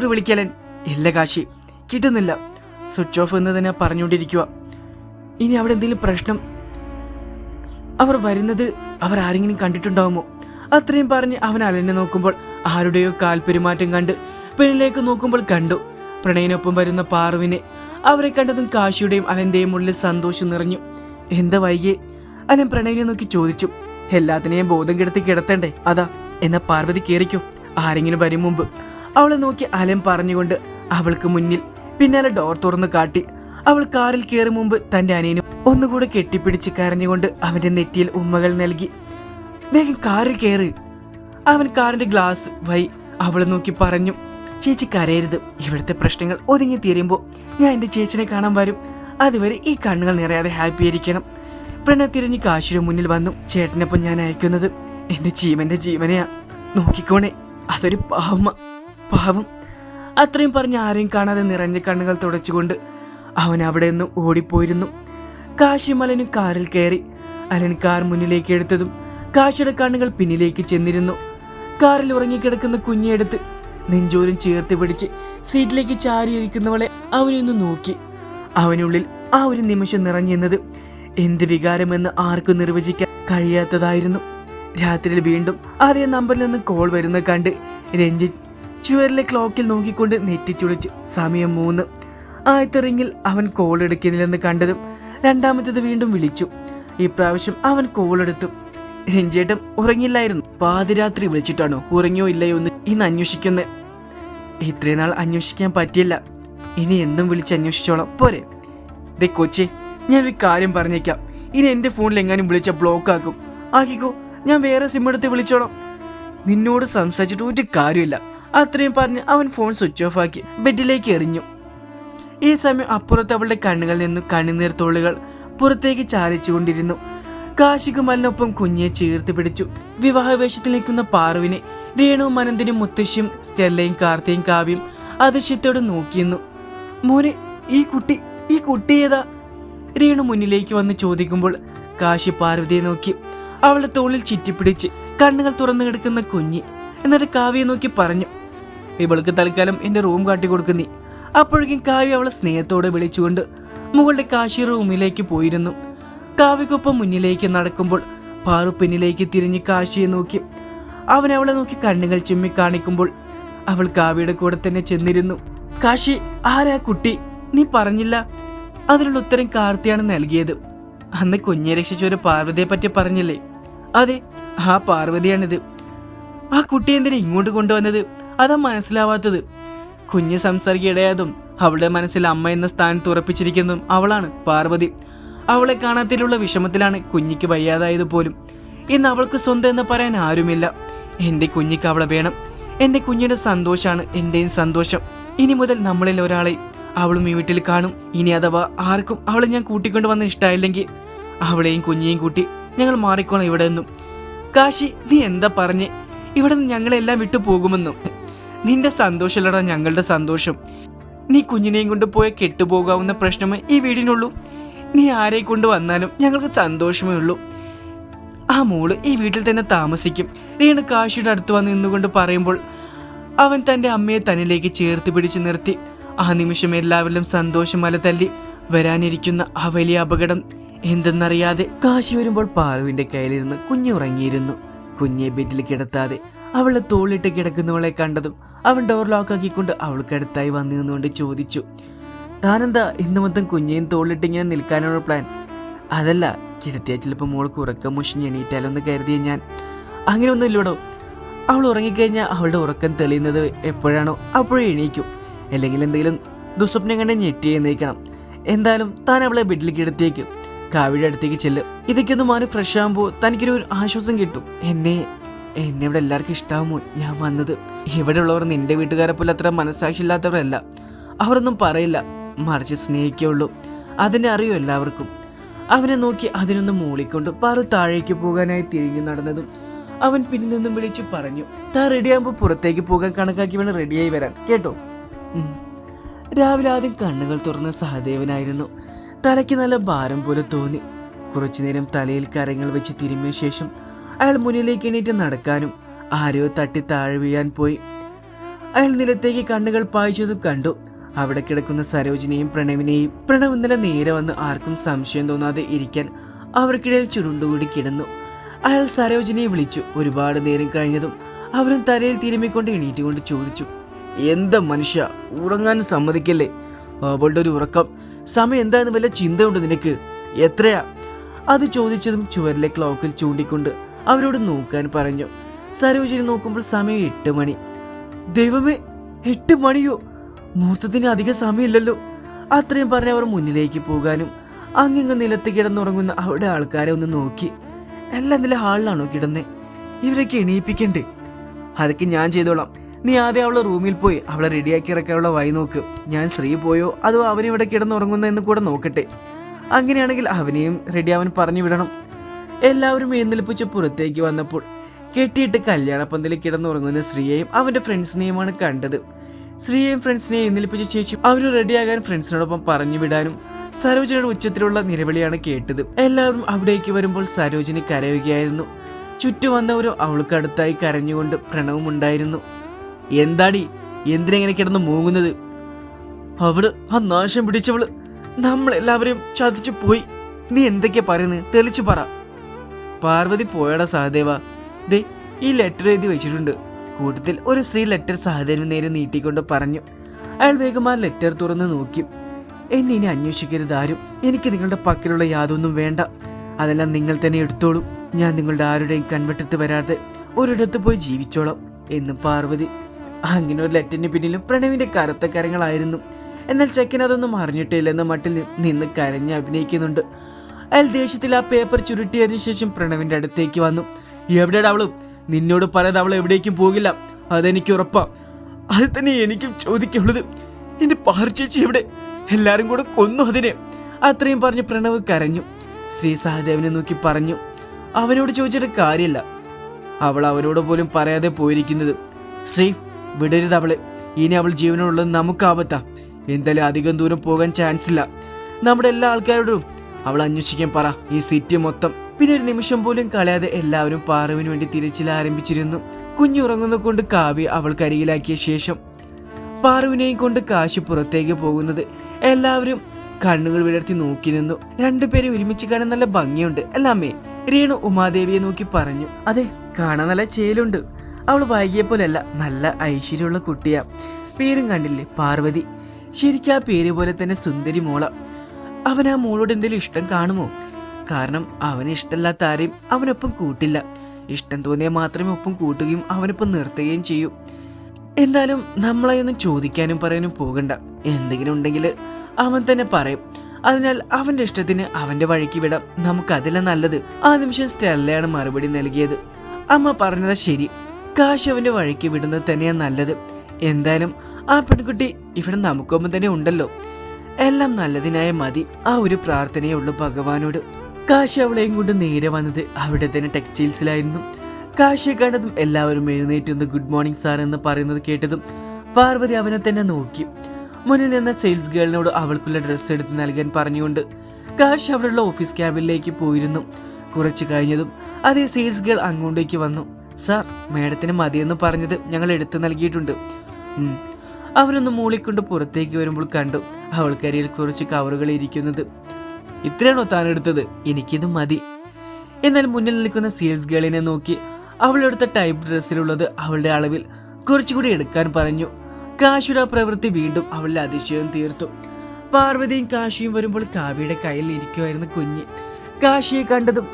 ഒന്നുകൂടി വിളിക്കലൻ. ഇല്ല കാശി കിട്ടുന്നില്ല. സ്വിച്ച് ഓഫ് എന്ന് തന്നെ പറഞ്ഞുകൊണ്ടിരിക്കുക ഇനി അവിടെ എന്തെങ്കിലും പ്രശ്നം? അവർ വരുന്നത് അവർ ആരെങ്കിലും കണ്ടിട്ടുണ്ടാവുമോ? അത്രയും പറഞ്ഞ് അവൻ അലനെ നോക്കുമ്പോൾ ആരുടെയോ കാൽപെരുമാറ്റം കണ്ട് പെണ്ണിലേക്ക് നോക്കുമ്പോൾ കണ്ടു. പ്രണയിനൊപ്പം വരുന്ന പാറുവിനെ അവരെ കണ്ടതും കാശിയുടെയും അലന്റെയും ഉള്ളിൽ സന്തോഷം നിറഞ്ഞു. എന്താ വൈകിയേ? അലൻ പ്രണയിനെ നോക്കി ചോദിച്ചു. എല്ലാത്തിനെയും ബോധം കെടുത്തി കിടത്തണ്ടേ? അതാ എന്നാ പാർവതി കയറിക്കും ആരെങ്കിലും വരും മുമ്പ്. അവളെ നോക്കി അലൻ പറഞ്ഞുകൊണ്ട് അവൾക്ക് മുന്നിൽ പിന്നാലെ ഡോർ തുറന്നു കാട്ടി. അവൾ കാറിൽ കയറും മുമ്പ് തന്റെ അനിയനും ഒന്നുകൂടെ കെട്ടിപ്പിടിച്ച് കരഞ്ഞുകൊണ്ട് അവന്റെ നെറ്റിയിൽ ഉമ്മകൾ നൽകി. വേഗം കാറിൽ കയറ്. അവൻ കാറിന്റെ ഗ്ലാസ് വൈ അവളെ നോക്കി പറഞ്ഞു. ചേച്ചി കരയരുത്. ഇവിടുത്തെ പ്രശ്നങ്ങൾ ഒതുങ്ങി തീരുമ്പോൾ ഞാൻ എന്റെ ചേച്ചിനെ കാണാൻ വരും. അതുവരെ ഈ കണ്ണുകൾ നിറയാതെ ഹാപ്പി ആയിരിക്കണം. പ്രണ തിരിഞ്ഞ് കാശിയുടെ മുന്നിൽ വന്നു. ചേട്ടനൊപ്പം ഞാൻ അയക്കുന്നത് എന്റെ ജീവന്റെ ജീവനെയാ. നോക്കിക്കോണേ. അതൊരു പാവമ പാവം. അത്രയും പറഞ്ഞ് ആരെയും കാണാതെ നിറഞ്ഞ കണ്ണുകൾ തുടച്ചുകൊണ്ട് അവൻ അവിടെ നിന്ന് ഓടിപ്പോയിരുന്നു. കാശിമലനും കാറിൽ കയറി. അലൻ കാർ മുന്നിലേക്ക് എടുത്തതും കാശിയുടെ കണ്ണുകൾ പിന്നിലേക്ക് ചെന്നിരുന്നു. കാറിൽ ഉറങ്ങിക്കിടക്കുന്ന കുഞ്ഞെടുത്ത് നെഞ്ചോരും ചേർത്ത് പിടിച്ച് സീറ്റിലേക്ക് ചാരിയിരിക്കുന്നവളെ അവനൊന്ന് നോക്കി. അവനുള്ളിൽ ആ ഒരു നിമിഷം നിറഞ്ഞെന്നത് എന്ത് വികാരമെന്ന് ആർക്കും നിർവചിക്കാൻ കഴിയാത്തതായിരുന്നു. രാത്രിയിൽ വീണ്ടും അതേ നമ്പറിൽ നിന്ന് കോൾ വരുന്ന കണ്ട് രഞ്ജിത്ത് ചുവരിലെ ക്ലോക്കിൽ നോക്കിക്കൊണ്ട് നെറ്റിച്ചുളിച്ചു സമയം മൂന്ന്. ആദ്യത്തെ റിങ്ങിൽ അവൻ കോൾ എടുക്കുന്നില്ലെന്ന് കണ്ടതും രണ്ടാമത്തേത് വീണ്ടും വിളിച്ചു. ഇപ്രാവശ്യം അവൻ കോൾ എടുത്തു. രഞ്ജേട്ടൻ ഉറങ്ങില്ലായിരുന്നു. പാതിരാത്രി വിളിച്ചിട്ടാണോ? ഉറങ്ങിയോ ഇല്ലയോ എന്ന് ഇന്ന് അന്വേഷിക്കുന്നത് ഇത്രയും നാൾ അന്വേഷിക്കാൻ പറ്റിയില്ല. ഇനി എന്നും വിളിച്ച് അന്വേഷിച്ചോളാം. പോരെ. ദേ കൊച്ചി ഞാൻ ഒരു കാര്യം പറഞ്ഞേക്കാം. ഇനി എന്റെ ഫോണിൽ എങ്ങാനും വിളിച്ച ബ്ലോക്ക് ആക്കും. ആക്കിക്കോ ഞാൻ വേറെ സിം എടുത്ത് വിളിച്ചോളാം. നിന്നോട് സംസാരിച്ചിട്ട് ഒരു കാര്യമില്ല അത്രയും പറഞ്ഞ് അവൻ ഫോൺ സ്വിച്ച് ഓഫ് ആക്കി ബെഡിലേക്ക് എറിഞ്ഞു. ഈ സമയം അപ്പുറത്ത് അവളുടെ കണ്ണുകളിൽ നിന്നും കണ്ണുനീർ തുള്ളികൾ പുറത്തേക്ക് ചാലിച്ചുകൊണ്ടിരുന്നു. കാശികുമലിനൊപ്പം കുഞ്ഞിയെ ചേർത്ത് പിടിച്ചു. വിവാഹവേഷത്തിൽ നിൽക്കുന്ന പാറുവിനെ രേണുവും അനന്തിനും മുത്തശ്ശിയും സ്റ്റെല്ലയും കാർത്തിയും കാവ്യം അതിശയത്തോടെ നോക്കിയെന്നു മോനെ ഈ കുട്ടി ഈ കുട്ടി ഏതാ? രേണു മുന്നിലേക്ക് വന്ന് ചോദിക്കുമ്പോൾ കാശി പാർവതിയെ നോക്കി. അവളുടെ തോളിൽ ചുറ്റിപ്പിടിച്ച് കണ്ണുകൾ തുറന്നു കിടക്കുന്ന കുഞ്ഞി. എന്നിട്ട് കാവ്യെ നോക്കി പറഞ്ഞു. ഇവൾക്ക് തൽക്കാലം എന്റെ റൂം കാട്ടി കൊടുക്കുന്നു അപ്പോഴേക്കും കാവ്യ അവളെ സ്നേഹത്തോടെ വിളിച്ചുകൊണ്ട് മുകളുടെ കാശി റൂമിലേക്ക് പോയിരുന്നു. കാവ്യക്കൊപ്പം മുന്നിലേക്ക് നടക്കുമ്പോൾ പാറു പിന്നിലേക്ക് തിരിഞ്ഞ് കാശിയെ നോക്കി. അവൻ അവളെ നോക്കി കണ്ണുകൾ ചിമ്മി കാണിക്കുമ്പോൾ അവൾ കാവ്യയുടെ കൂടെ തന്നെ ചെന്നിരുന്നു. കാശി ആരാ കുട്ടി? നീ പറഞ്ഞില്ല. അതിനുള്ള ഉത്തരം കാർത്തിയാണ് നൽകിയത്. അന്ന് കുഞ്ഞെ രക്ഷിച്ച ഒരു പാർവതിയെ പറ്റി പറഞ്ഞില്ലേ? അതെ ആ പാർവതിയാണിത്. ആ കുട്ടി എന്തിനാ ഇങ്ങോട്ട് കൊണ്ടുവന്നത്? അതാ മനസ്സിലാവാത്തത്. കുഞ്ഞ് സംസാരിക്കിടയാതും അവളുടെ മനസ്സിൽ അമ്മ എന്ന സ്ഥാനത്ത് ഉറപ്പിച്ചിരിക്കുന്നതും അവളാണ് പാർവതി. അവളെ കാണാത്തിലുള്ള വിഷമത്തിലാണ് കുഞ്ഞിക്ക് വയ്യാതായത് പോലും. ഇന്ന് അവൾക്ക് സ്വന്തം എന്ന് പറയാൻ ആരുമില്ല. എന്റെ കുഞ്ഞിക്ക് അവളെ വേണം. എന്റെ കുഞ്ഞിന്റെ സന്തോഷമാണ് എന്റെയും സന്തോഷം. ഇനി മുതൽ നമ്മളിൽ ഒരാളെ അവളും ഈ വീട്ടിൽ കാണും. ഇനി അഥവാ ആർക്കും അവളെ ഞാൻ കൂട്ടിക്കൊണ്ട് വന്ന് ഇഷ്ടമായില്ലെങ്കിൽ അവളെയും കുഞ്ഞിയും കൂട്ടി ഞങ്ങൾ മാറിക്കോളാം ഇവിടെ നിന്നും. കാശി നീ എന്താ പറഞ്ഞേ? ഇവിടെ നിന്ന് ഞങ്ങളെല്ലാം വിട്ടു പോകുമെന്നും നിന്റെ സന്തോഷമല്ലടാ ഞങ്ങളുടെ സന്തോഷം. നീ കുഞ്ഞിനെയും കൊണ്ട് പോയ കെട്ടുപോകാവുന്ന പ്രശ്നമേ ഈ വീടിനുള്ളൂ. നീ ആരെ കൊണ്ട് വന്നാലും ഞങ്ങൾക്ക് സന്തോഷമേ ഉള്ളൂ. ആ മോൾ ഈ വീട്ടിൽ തന്നെ താമസിക്കും. രേണു കാശിയുടെ അടുത്ത് വന്ന് നിന്നുകൊണ്ട് പറയുമ്പോൾ അവൻ തന്റെ അമ്മയെ തന്നിലേക്ക് ചേർത്ത് പിടിച്ച് നിർത്തി. ആ നിമിഷം എല്ലാവരിലും സന്തോഷം മല തല്ലി വരാനിരിക്കുന്ന ആ വലിയ അപകടം എന്തെന്നറിയാതെ കാശി വരുമ്പോൾ പാറുവിന്റെ കയ്യിലിരുന്ന് കുഞ്ഞുറങ്ങിയിരുന്നു. കുഞ്ഞെ ബെഡിൽ കിടത്താതെ അവളെ തോളിട്ട് കിടക്കുന്നവളെ കണ്ടതും അവൻ ഡോർ ലോക്കാക്കിക്കൊണ്ട് അവൾക്കടുത്തായി വന്നു നിന്നുകൊണ്ട് ചോദിച്ചു താനെന്താ ഇന്ന് മൊത്തം കുഞ്ഞേയും തോളിട്ട് ഇങ്ങനെ നിൽക്കാനുള്ള പ്ലാൻ അതല്ല കിടത്തിയ ചിലപ്പോൾ മോൾക്ക് ഉറക്കം മുഷിഞ്ഞ് എണീറ്റാലൊന്ന് കരുതിയ ഞാൻ. അങ്ങനെ ഒന്നും ഇല്ലടോ. അവൾ ഉറങ്ങിക്കഴിഞ്ഞാൽ അവളുടെ ഉറക്കം തെളിയുന്നത് എപ്പോഴാണോ അപ്പോഴേ എണീക്കും. അല്ലെങ്കിൽ എന്തെങ്കിലും ദുസ്വപ്നം കണ്ട് ഞെട്ടി എഴുന്നേക്കണം എന്തായാലും താൻ അവളെ ബെഡിലേക്ക് എടുത്തേക്കും കാവിയുടെ അടുത്തേക്ക് ചെല്ലും. ഇതൊക്കെ ഒന്ന് മാറി ഫ്രഷ് ആകുമ്പോൾ തനിക്കൊരു ആശ്വാസം കിട്ടും. എന്നെ എന്നെ ഇവിടെ എല്ലാവർക്കും ഇഷ്ടാവുമോ ഞാൻ വന്നത്. ഇവിടെ ഉള്ളവർ നിന്റെ വീട്ടുകാരെ പോലെ അത്ര മനസ്സാക്ഷിയില്ലാത്തവരല്ല. അവരൊന്നും പറയില്ല. മറിച്ച് സ്നേഹിക്കുള്ളൂ അതിനെ അറിയൂ എല്ലാവർക്കും. അവനെ നോക്കി അതിനൊന്ന് മൂളിക്കൊണ്ട് പാറു താഴേക്ക് പോകാനായി തിരിഞ്ഞു നടന്നതും അവൻ പിന്നിൽ നിന്നും വിളിച്ചു പറഞ്ഞു താൻ റെഡിയാകുമ്പോൾ പുറത്തേക്ക് പോകാൻ കണക്കാക്കി വേണം റെഡിയായി വരാൻ. കേട്ടോ? രാവിലെ ആദ്യം കണ്ണുകൾ തുറന്ന സഹദേവനായിരുന്നു. തലയ്ക്ക് നല്ല ഭാരം പോലെ തോന്നി. കുറച്ചുനേരം തലയിൽ കരങ്ങൾ വെച്ച് തിരുമ്മിയ ശേഷം അയാൾ മുന്നിലേക്ക് എണീറ്റ് നടക്കാനും ആരോ തട്ടി താഴെ വീഴാൻ പോയി. അയാൾ നിലത്തേക്ക് കണ്ണുകൾ പായിച്ചതും കണ്ടു. അവിടെ കിടക്കുന്ന സരോജിനെയും പ്രണവിനെയും പ്രണവ് ഇന്നലെ നേരെ വന്ന് ആർക്കും സംശയം തോന്നാതെ ഇരിക്കാൻ അവർക്കിടയിൽ ചുരുണ്ടുകൂടി കിടന്നു. അയാൾ സരോജിനെ വിളിച്ചു. ഒരുപാട് നേരം കഴിഞ്ഞതും അവരും തലയിൽ തിരുമ്മിക്കൊണ്ട് എണീറ്റുകൊണ്ട് ചോദിച്ചു എന്താ മനുഷ്യ ഉറങ്ങാൻ സമ്മതിക്കല്ലേ? അവളുടെ ഒരു ഉറക്കം. സമയം എന്താന്ന് വല്ല ചിന്തയുണ്ട് നിനക്ക്? എത്രയാ? അത് ചോദിച്ചതും ചുവരിലെ ക്ലോക്കിൽ ചൂണ്ടിക്കൊണ്ട് അവരോട് നോക്കാൻ പറഞ്ഞു. സരോജിനി നോക്കുമ്പോൾ സമയം എട്ട് മണി. ദൈവമേ എട്ട് മണിയോ? മുഹൂർത്തത്തിന് അധിക സമയമില്ലല്ലോ. അത്രയും പറഞ്ഞ് അവർ മുന്നിലേക്ക് പോകാനും അങ്ങിങ്ങ് നിലത്ത് കിടന്നുറങ്ങുന്ന അവിടെ ആൾക്കാരെ ഒന്ന് നോക്കി. എല്ലാം നില ഹാളിലാണോ കിടന്നേ? ഇവരൊക്കെ എണീപ്പിക്കണ്ടേ? അതൊക്കെ ഞാൻ ചെയ്തോളാം. നീ ആദ്യം അവളെ റൂമിൽ പോയി അവളെ റെഡിയാക്കി ഇറക്കാനുള്ള വഴി നോക്ക്. ഞാൻ ശ്രീ പോയോ? അതോ അവനിവിടെ കിടന്നുറങ്ങുന്ന എന്ന് കൂടെ നോക്കട്ടെ? അങ്ങനെയാണെങ്കിൽ അവനെയും റെഡിയാവാൻ പറഞ്ഞു വിടണം. എല്ലാവരും എഴുന്നേൽപ്പിച്ച് പുറത്തേക്ക് വന്നപ്പോൾ കെട്ടിയിട്ട് കല്യാണപ്പന്തലിൽ കിടന്നുറങ്ങുന്ന സ്ത്രീയെയും അവന്റെ ഫ്രണ്ട്സിനെയുമാണ് കണ്ടത്. സ്ത്രീയെയും ഫ്രണ്ട്സിനെയും എഴുന്നേൽപ്പിച്ച ശേഷം അവർ റെഡിയാകാൻ ഫ്രണ്ട്സിനോടൊപ്പം പറഞ്ഞു വിടാനും സരോജനയുടെ ഉച്ചത്തിലുള്ള നിലവിളിയാണ് കേട്ടത്. എല്ലാവരും അവിടേക്ക് വരുമ്പോൾ സരോജിനി കരയുകയായിരുന്നു. ചുറ്റു വന്നവരും അവൾക്ക് അടുത്തായി കരഞ്ഞുകൊണ്ട് പ്രണവും ഉണ്ടായിരുന്നു. എന്താടി? എന്തിനെങ്ങനെ കിടന്ന് മൂങ്ങുന്നത്? അവൾ ആ നാശം പിടിച്ചവൾ. നമ്മളെല്ലാവരെയും ചതിച്ചു പോയി. നീ എന്തൊക്കെയാ പറയുന്നത്? തെളിച്ചു പറ. പാർവതി പോയടാ സഹദേവ. ദേ ഈ ലെറ്റർ എഴുതി വെച്ചിട്ടുണ്ട്. കൂട്ടത്തിൽ ഒരു സ്ത്രീ ലെറ്റർ സഹദേവിന് നേരെ നീട്ടിക്കൊണ്ട് പറഞ്ഞു അയാൾ വേഗം ആ ലെറ്റർ തുറന്ന് നോക്കി. എന്നെ ഇനി അന്വേഷിക്കരുത് ആരും. എനിക്ക് നിങ്ങളുടെ പക്കലുള്ള യാതൊന്നും വേണ്ട. അതെല്ലാം നിങ്ങൾ തന്നെ എടുത്തോളൂ. ഞാൻ നിങ്ങളുടെ ആരുടെയും കൺവെട്ടത്ത് വരാതെ ഒരിടത്ത് പോയി ജീവിച്ചോളാം എന്ന് പാർവതി. അങ്ങനെ ഒരു ലെറ്ററിന് പിന്നിലും പ്രണവിന്റെ കറുത്ത കരങ്ങളായിരുന്നു. എന്നാൽ ചെക്കൻ അതൊന്നും അറിഞ്ഞിട്ടില്ലെന്ന മട്ടിൽ നിന്ന് കരഞ്ഞ് അഭിനയിക്കുന്നുണ്ട്. അയാൾ ദേഷ്യത്തിൽ ആ പേപ്പർ ചുരുട്ടിയതിനു ശേഷം പ്രണവിന്റെ അടുത്തേക്ക് വന്നു. എവിടെയാണ് അവൾ? നിന്നോട് പറയാതെ അവൾ എവിടേക്കും പോകില്ല. അതെനിക്ക് ഉറപ്പാ. അത് തന്നെ എനിക്കും ചോദിക്കുള്ളത് എന്റെ പാർച്ചേച്ചി എവിടെ? എല്ലാരും കൂടെ കൊന്നു അതിനെ. അത്രയും പറഞ്ഞ് പ്രണവ് കരഞ്ഞു. ശ്രീ സഹദേവനെ നോക്കി പറഞ്ഞു. അവനോട് ചോദിച്ചിട്ട് കാര്യമില്ല. അവൾ അവരോട് പോലും പറയാതെ പോയിരിക്കുന്നത്. ശ്രീ വിടരുത് അവളെ. ഇനി അവൾ ജീവനുള്ളത് നമുക്ക് എന്തായാലും അധികം ദൂരം പോകാൻ ചാൻസ് ഇല്ല നമ്മുടെ എല്ലാ ആൾക്കാരോടും അവൾ അന്വേഷിക്കാൻ പറ. ഈ സിറ്റി മൊത്തം. പിന്നെ ഒരു നിമിഷം പോലും കളയാതെ എല്ലാവരും പാറുവിന് വേണ്ടി തിരച്ചിൽ ആരംഭിച്ചിരുന്നു. കുഞ്ഞുറങ്ങുന്ന കൊണ്ട് കാവ്യ അവൾക്കരികിലാക്കിയ ശേഷം പാറുവിനെയും കൊണ്ട് കാശ് പുറത്തേക്ക് പോകുന്നത് എല്ലാവരും കണ്ണുകൾ വിടർത്തി നോക്കി നിന്നു. രണ്ടുപേരും ഒരുമിച്ച് കാണാൻ നല്ല ഭംഗിയുണ്ട്. അല്ലാമേ രേണു ഉമാദേവിയെ നോക്കി പറഞ്ഞു. അതെ കാണാൻ നല്ല ചേലുണ്ട്. അവൾ വൈകിയ പോലെയല്ല നല്ല ഐശ്വര്യമുള്ള കുട്ടിയാ. പേരും കണ്ടില്ലേ പാർവതി. ശരിക്കും ആ പേര് പോലെ തന്നെ സുന്ദരി മോള അവൻ ആ മോളോട് എന്തെങ്കിലും ഇഷ്ടം കാണുമോ? കാരണം അവന് ഇഷ്ടമല്ലാത്ത ആരെയും അവനൊപ്പം കൂട്ടില്ല. ഇഷ്ടം തോന്നിയാൽ മാത്രമേ ഒപ്പം കൂട്ടുകയും അവനൊപ്പം നിർത്തുകയും ചെയ്യൂ. എന്തായാലും നമ്മളെയൊന്നും ചോദിക്കാനും പറയാനും പോകണ്ട. എന്തെങ്കിലും ഉണ്ടെങ്കിൽ അവൻ തന്നെ പറയും. അതിനാൽ അവന്റെ ഇഷ്ടത്തിന് അവന്റെ വഴിക്ക് വിടാം. നമുക്കതില നല്ലത്. ആ നിമിഷം സ്റ്റെല്ലയാണ് മറുപടി നൽകിയത്. അമ്മ പറഞ്ഞത് ശരി. കാശ് അവന്റെ വഴിക്ക് വിടുന്നത് തന്നെയാ നല്ലത്. എന്തായാലും ആ പെൺകുട്ടി ഇവിടെ നമുക്കൊപ്പം തന്നെ ഉണ്ടല്ലോ. എല്ലാം നല്ലതിനായ മതി. ആ ഒരു പ്രാർത്ഥനയേ ഉള്ളൂ ഭഗവാനോട്. കാശി അവളെയും കൊണ്ട് നേരെ വന്നത് അവിടെ തന്നെ ടെക്സ്റ്റൈൽസിലായിരുന്നു. കാശിയെ കണ്ടതും എല്ലാവരും എഴുന്നേറ്റ് ഒന്ന് ഗുഡ് മോർണിംഗ് സാർ എന്ന് പറയുന്നത് കേട്ടതും പാർവതി അവനെ തന്നെ നോക്കി. മുന്നിൽ നിന്ന സെയിൽസ് ഗേളിനോട് അവൾക്കുള്ള ഡ്രസ്സ് എടുത്ത് നൽകാൻ പറഞ്ഞുകൊണ്ട് കാശ് അവിടെയുള്ള ഓഫീസ് ക്യാബിനിലേക്ക് പോയിരുന്നു. കുറച്ച് കഴിഞ്ഞതും അതേ സെയിൽസ് ഗേൾ അങ്ങോട്ടേക്ക് വന്നു. സാർ മേഡത്തിന് മതിയെന്ന് പറഞ്ഞത് ഞങ്ങൾ എടുത്തു നൽകിയിട്ടുണ്ട്. ഉം. അവനൊന്ന് മൂളിക്കൊണ്ട് പുറത്തേക്ക് വരുമ്പോൾ കണ്ടു അവൾക്കരിയിൽ കുറച്ച് കവറുകൾ ഇരിക്കുന്നത്. ഇത്രയാണോ താൻ എടുത്തത്? എനിക്കിത് മതി. എന്നാൽ മുന്നിൽ നിൽക്കുന്ന സെയിൽസ് ഗേളിനെ നോക്കി അവളെടുത്ത ടൈപ്പ് ഡ്രസ്സിലുള്ളത് അവളുടെ അളവിൽ കുറച്ചുകൂടി എടുക്കാൻ പറഞ്ഞു. കാശുര പ്രവൃത്തി വീണ്ടും അവളുടെ അതിശയം തീർത്തു. പാർവതിയും കാശിയും വരുമ്പോൾ കാവിയുടെ കയ്യിൽ ഇരിക്കുമായിരുന്നു കുഞ്ഞ്. കാശിയെ കണ്ടതും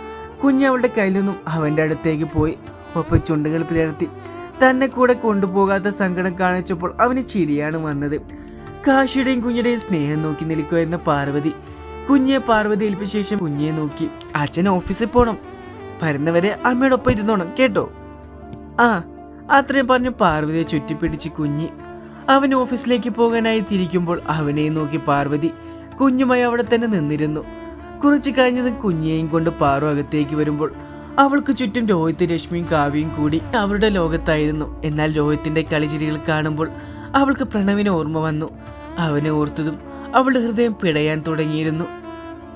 കുഞ്ഞ് അവളുടെ കയ്യിൽ നിന്നും അവന്റെ അടുത്തേക്ക് പോയി. ഒപ്പം ചുണ്ടുകൾ പിളർത്തി തന്നെ കൂടെ കൊണ്ടുപോകാത്ത സങ്കടം കാണിച്ചപ്പോൾ അവന് ചിരിയാണ് വന്നത്. കാശിയുടെയും കുഞ്ഞിയുടെയും സ്നേഹം നോക്കി നിൽക്കുമായിരുന്ന പാർവതി. കുഞ്ഞെ പാർവതി ഏൽപ്പിച്ച ശേഷം കുഞ്ഞിയെ നോക്കി അച്ഛൻ ഓഫീസിൽ പോണം. വരുന്നവരെ അമ്മയോടൊപ്പം ഇരുന്നോണം കേട്ടോ? ആ അത്രയും പറഞ്ഞു പാർവതിയെ ചുറ്റിപ്പിടിച്ച് കുഞ്ഞി. അവൻ ഓഫീസിലേക്ക് പോകാനായി തിരിക്കുമ്പോൾ അവനെ നോക്കി പാർവതി കുഞ്ഞുമായി അവിടെ തന്നെ നിന്നിരുന്നു. കുറച്ച് കഴിഞ്ഞതും കുഞ്ഞേയും കൊണ്ട് പാറു അകത്തേക്ക് വരുമ്പോൾ അവൾക്ക് ചുറ്റും രോഹിത് രശ്മിയും കാവ്യയും കൂടി അവരുടെ ലോകത്തായിരുന്നു. എന്നാൽ രോഹിത്തിന്റെ കളിചിരികൾ കാണുമ്പോൾ അവൾക്ക് പ്രണവിന് ഓർമ്മ വന്നു. അവനെ ഓർത്തതും അവളുടെ ഹൃദയം പിടയാൻ തുടങ്ങിയിരുന്നു.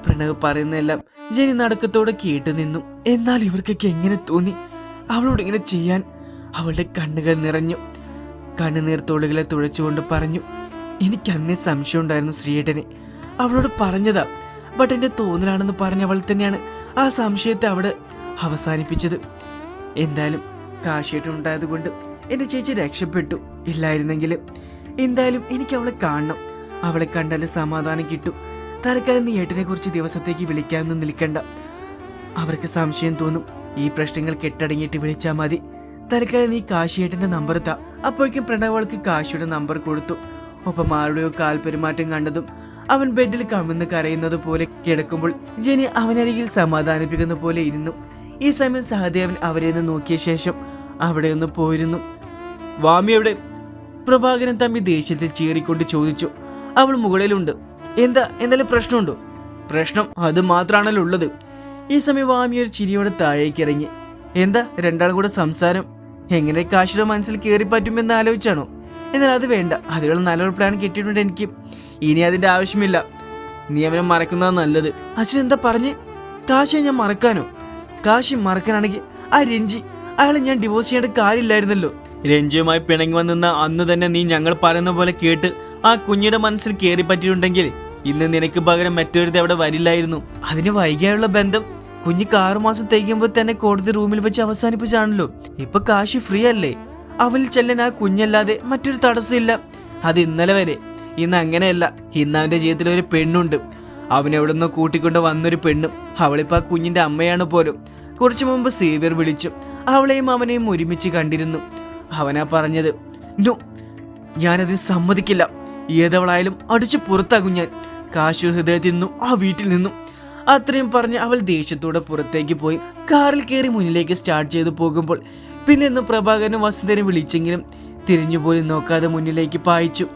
പ്രണവ് പറയുന്നതെല്ലാം ജനി നടക്കത്തോടെ കേട്ടു നിന്നു. എന്നാൽ ഇവർക്കൊക്കെ എങ്ങനെ തോന്നി? അവളോട് ഇങ്ങനെ ചെയ്യാൻ അവളുടെ കണ്ണുകൾ നിറഞ്ഞു. കണ്ണുനീർ തോളുകളെ തുഴച്ചുകൊണ്ട് പറഞ്ഞു എനിക്ക് അന്നേ സംശയമുണ്ടായിരുന്നു ശ്രീയേട്ടനെ. അവളോട് പറഞ്ഞതാ. ബട്ട് എന്റെ തോന്നലാണെന്ന് പറഞ്ഞ അവൾ തന്നെയാണ്. ആ സംശയത്തെ അവിടെ അവസാനിപ്പിച്ചത്. എന്തായാലും കാശിയേട്ടൻ ഉണ്ടായതുകൊണ്ട് എന്റെ ചേച്ചി രക്ഷപ്പെട്ടു. ഇല്ലായിരുന്നെങ്കിൽ എന്തായാലും എനിക്ക് അവളെ കാണണം. അവളെ കണ്ടാൽ സമാധാനം കിട്ടും. തൽക്കാലം നീ ഏട്ടനെ കുറിച്ച് ദിവസത്തേക്ക് വിളിക്കാനൊന്നും നിൽക്കണ്ട. അവർക്ക് സംശയം തോന്നും. ഈ പ്രശ്നങ്ങൾ കെട്ടടങ്ങിയിട്ട് വിളിച്ചാൽ മതി. തൽക്കാലം നീ കാശിയേട്ടന്റെ നമ്പർ താ. അപ്പോഴേക്കും പ്രണവൾക്ക് കാശിയുടെ നമ്പർ കൊടുത്തു. ഒപ്പം ആരുടെയോ കാൽപെരുമാറ്റം കണ്ടതും അവൻ ബെഡിൽ കമിന്ന് കരയുന്നത് പോലെ കിടക്കുമ്പോൾ ജെനി അവനരികിൽ സമാധാനിപ്പിക്കുന്ന പോലെ ഇരുന്നു. ഈ സമയം സഹദേവൻ അവരെ ഒന്ന് നോക്കിയ ശേഷം അവിടെ ഒന്ന് പോയിരുന്നു. വാമി എവിടെ പ്രഭാകരൻ തമ്പി ദേഷ്യത്തിൽ ചീറിക്കൊണ്ട് ചോദിച്ചു അവൾ മുകളിലുണ്ട്. എന്താ എന്തെങ്കിലും പ്രശ്നമുണ്ടോ? പ്രശ്നം അത് മാത്രമാണല്ലോ ഉള്ളത്. ഈ സമയം വാമി ഒരു ചിരിയോടെ താഴേക്ക് ഇറങ്ങി. എന്താ രണ്ടാളും കൂടെ സംസാരം? എങ്ങനെ കാശിയുടെ മനസ്സിൽ കയറി പറ്റുമെന്ന് ആലോചിച്ചാണോ? എന്നാൽ അത് വേണ്ട. അതിനുള്ള നല്ലൊരു പ്ലാൻ കിട്ടിയിട്ടുണ്ട് എനിക്ക്. ഇനി അതിന്റെ ആവശ്യമില്ല. നീ അവനെ മറക്കുന്നതാണ് നല്ലത്. അച്ഛൻ എന്താ പറഞ്ഞ്? കാശിയെ ഞാൻ മറക്കാനോ? കാശി മറക്കാനാണെങ്കിൽ ആ രഞ്ജി അയാളെ ഞാൻ ഡിവോഴ്സ് ചെയ്യേണ്ട കാര്യമില്ലായിരുന്നല്ലോ. രഞ്ജിയുമായി പിണങ്ങി വന്നിരുന്ന അന്ന് തന്നെ നീ ഞങ്ങൾ പറയുന്ന പോലെ കേട്ട് ആ കുഞ്ഞിയുടെ മനസ്സിൽ കയറി പറ്റിയിട്ടുണ്ടെങ്കിൽ ഇന്ന് നിനക്ക് പകരം മറ്റൊരു അവിടെ വരില്ലായിരുന്നു. അതിന് വൈകിയുള്ള ബന്ധം. കുഞ്ഞിക്ക് ആറുമാസം തേക്കുമ്പോൾ തന്നെ കോടതി റൂമിൽ വെച്ച് അവസാനിപ്പിച്ചാണല്ലോ ഇപ്പൊ കാശി ഫ്രീ അല്ലേ? അവനിൽ ചെല്ലാൻ ആ കുഞ്ഞല്ലാതെ മറ്റൊരു തടസ്സമില്ല. അത് ഇന്നലെ വരെ. ഇന്ന് അങ്ങനെയല്ല. ഇന്ന് അവന്റെ ജീവിതത്തിൽ ഒരു പെണ്ണുണ്ട്. നിന്നോ കൂട്ടിക്കൊണ്ട് വന്നൊരു പെണ്ണും. അവളിപ്പോ ആ കുഞ്ഞിന്റെ അമ്മയാണ് പോലും. കുറച്ചു മുമ്പ് സേവ്യർ വിളിച്ചു. അവളെയും അവനെയും ഒരുമിച്ച് കണ്ടിരുന്നു. അവനാ പറഞ്ഞത് നോ ഞാനതിന് സമ്മതിക്കില്ല. ഏതവളായാലും അടിച്ച് പുറത്താകും ഞാൻ. കാശു ഹൃദയത്തിൽ നിന്നും ആ വീട്ടിൽ നിന്നും. അത്രയും പറഞ്ഞ് അവൾ ദേഷ്യത്തോടെ പുറത്തേക്ക് പോയി. കാറിൽ കയറി മുന്നിലേക്ക് സ്റ്റാർട്ട് ചെയ്തു പോകുമ്പോൾ പിന്നെ ഇന്ന് പ്രഭാകരനും വസുന്ധരനും വിളിച്ചെങ്കിലും തിരിഞ്ഞുപോലും നോക്കാതെ മുന്നിലേക്ക് പായിച്ചു.